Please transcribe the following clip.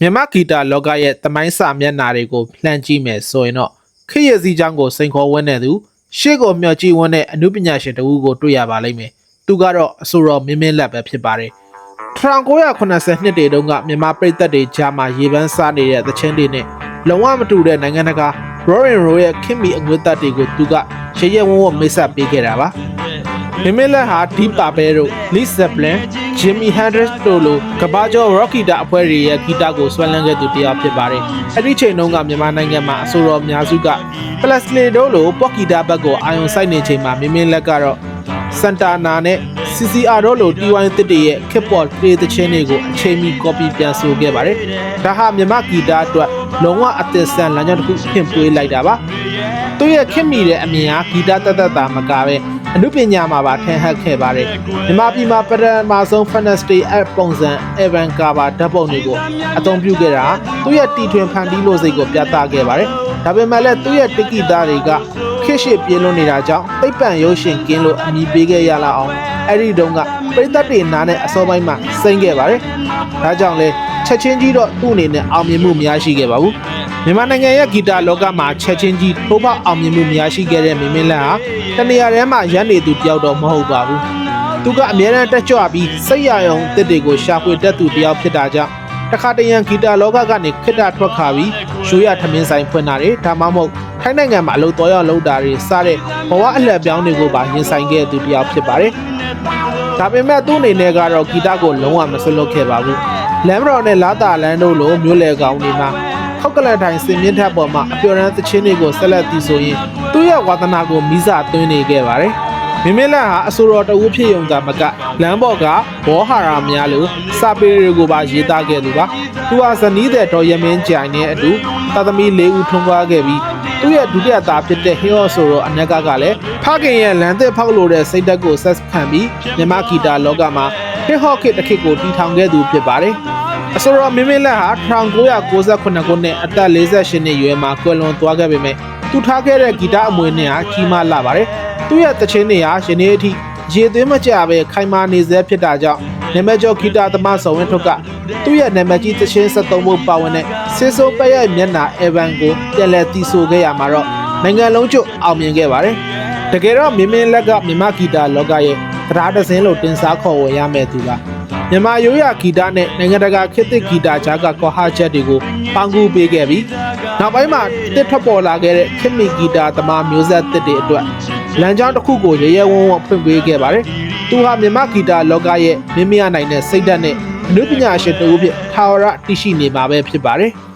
မြန်မာဂီတလောကရဲ့သမိုင်းစာမျက်နှာတွေကိုလှမ်းကြည့်မယ်ဆိုရင်တော့ခေတ်ရစည်းကြောင်းကိုစိန်ခေါ်ဝန်းတဲ့သူရှေ့ကိုမျှော်ကြည့်ဝန်းတဲ့အမှုပညာရှင်တဦးကိုတွေ့ရပါလိမ့်မယ်။သူကတော့အဆိုတော်မင်းမင်းလက်ပဲဖြစ်ပါတယ်။1980နှစ်တွေတုန်းကမြန်မာပြည်သက်တွေကြားမှာရေပန်းစားနေတဲ့သချင်းတွေနဲ့လုံးဝမတူတဲ့နိုင်ငံတကာ Roaring Roll ရဲ့ခင်မီအငွေသက်တွေကိုသူကရရဝန်းဝန်းမိတ်ဆက်ပေးခဲ့တာပါ။ မင်းမင်းလက်ဟာ Deep Purple တို့ Led Zeppelin Jimi Hendrix တို့လိုကမ္ဘာကျော် rock ဂီတအဖွဲ့တွေရဲ့ဂီတကိုဆွဲလန်းခဲ့သူတစ်ယောက်ဖြစ်ပါတယ်။အဲ့ဒီချိန်တုန်းကမြန်မာနိုင်ငံမှာအဆိုတော်အများစုက Plastic တို့လို pop ဂီတဘက်ကိုအာရုံစိုက်နေချိန်မှာမင်းမင်းလက်ကတော့ Santana နဲ့ CCR တို့လို TY တစ်တွေရဲ့ K-pop တွေသချင်းတွေကိုအချိန်မီ copy ပြန်ဆိုခဲ့ပါတယ်။ဒါဟာမြန်မာဂီတအတွက်လုံးဝအသစ်ဆန်လမ်းကြောင်းတစ်ခုဖြစ်ပွေးလိုက်တာပါ။သူ့ရဲ့ခင်မီတဲ့အမြင်ဟာဂီတတသက်တာမကပဲ အမှုပညာမှာပါထင်ဟပ်ခဲ့ပါတယ်။မြန်မာပြည်မှာပထမဆုံး Fantasy App ပုံစံ Evan Cover ဓာတ်ပုံတွေကိုအသုံးပြုခဲ့တာသူ့ရဲ့တီထွင်ဖန်တီးလို့စိတ်ကိုပြသခဲ့ပါတယ်။ဒါပေမဲ့လည်းသူ့ရဲ့တက္ကိတာတွေကခေတ်ရှိပြင်းလွန်နေတာကြောင့်သိပ္ပံရုပ်ရှင်ကင်းလို့အမည်ပေးခဲ့ရလာအောင်အဲ့ဒီတုန်းကပရိသတ်တွေနားနဲ့အစောပိုင်းမှာစိမ့်ခဲ့ပါတယ်။ဒါကြောင့်လဲချက်ချင်းကြီးတော့သူ့အနေနဲ့အောင်မြင်မှုမရရှိခဲ့ပါဘူး။ မြန်မာနိုင်ငံရဲ့ဂီတလောကမှာချက်ချင်းကြီးထိုးပေါက်အောင်မြင်မှုမရရှိခဲ့တဲ့မင်းမင်းလန်းဟာတနေရာထဲမှာရန်နေသူတယောက်တော့မဟုတ်ပါဘူး။သူကအမြဲတမ်းတက်ကြွပြီးစိတ်ရယုံအသစ်တွေကိုရှာဖွေတတ်သူတယောက်ဖြစ်တာကြောင့်တခါတရံဂီတလောကကနေခိတ္တထွက်ခါပြီးရိုးရထမင်းဆိုင်ဖွင့်တာတွေဒါမှမဟုတ်ထိုင်းနိုင်ငံမှာအလုပ်တော်ရောက်လုပ်တာတွေစတဲ့ဘဝအလှည့်ပြောင်းတွေကိုပါရင်ဆိုင်ခဲ့သူတယောက်ဖြစ်ပါတယ်။ဒါပေမဲ့သူ့အနေနဲ့ကတော့ဂီတကိုလုံးဝမဆွလုပ်ခဲ့ပါဘူး။လမ်းမတော်နဲ့လာတာလန်းတို့လိုမျိုးလေကောင်းတွေမှာ ခောက်ကလန်ထိုင်စင်မြင့်ထက်ပေါ်မှာအပျော်ရမ်းသချင်းတွေကိုဆက်လက်တီးဆိုရင်သူ့ရဲ့ဝါသနာကိုမိစာသွင်းနေခဲ့ပါတယ်။မင်းမင်းလန်ဟာအဆိုတော်တဦးဖြစ်ရုံသာမကလမ်းပေါ်ကဘောဟာရာများလိုစာပေတွေကိုပါရေးသားခဲ့သူပါ။သူဟာဇနီးတဲ့တော်ရမင်းကြိုင်နဲ့အတူသာသမီ၄ဦးထွန်းကားခဲ့ပြီးသူ့ရဲ့ဒုတိယသားဖြစ်တဲ့ဟင်းရော့ဆိုတော့အနက်ကကလည်းဖခင်ရဲ့လမ်းသစ်ဖောက်လို့တဲ့စိတ်ဓာတ်ကိုဆက်ခံပြီးမြမဂီတာလောကမှာဟစ်ဟော့ခစ်တစ်ခေတ်ကိုတည်ထောင်ခဲ့သူဖြစ်ပါတယ်။ အဆိုတော်မင်းမင်းလက်ဟာ1998ခုနှစ်အသက်48နှစ်အရွယ်မှာကွယ်လွန်သွားခဲ့ပေမဲ့သူထားခဲ့တဲ့ဂီတအမွေနဲ့ဟာကြီးမားလာပါတယ်။သူ့ရဲ့တခြင်းတွေဟာယနေ့အထိရေသွင်းမကြပဲခိုင်မာနေစေဖြစ်တာကြောင့်နာမည်ကျော်ဂီတသမားဆောင်ဝင်းထွတ်ကသူ့ရဲ့နာမည်ကြီးတခြင်း73ဘုတ်ပါဝင်တဲ့ဆေးဆိုးပရဲ့မျက်နာအဗန်ကိုပြန်လည်တီးဆိုခဲ့ရမှာတော့နိုင်ငံလုံးကျွတ်အောင်မြင်ခဲ့ပါတယ်။တကယ်တော့မင်းမင်းလက်ကမြမဂီတလောကရဲ့တရားတစင်းလို့တင်စားခေါ်ဝေရမယ်သူက မြန်မာရိုးရာဂီတနဲ့နိုင်ငံတကာခေတ်သစ်ဂီတကြားကကွာဟချက်တွေကိုပေါင်းကူးပေးခဲ့ပြီးနောက်ပိုင်းမှာတစ်ထွက်ပေါ်လာခဲ့တဲ့ခေတ်မီဂီတသမားမျိုးဆက်သစ်တွေအတွက်လမ်းကြောင်းတစ်ခုကိုရရဲဝုံဝုံဖွင့်ပေးခဲ့ပါတယ်။သူဟာမြန်မာဂီတလောကရဲ့မင်းမရနိုင်တဲ့စိတ်ဓာတ်နဲ့အနုပညာရှင်တဦးဖြစ်ထာဝရတည်ရှိနေမှာပဲဖြစ်ပါတယ်။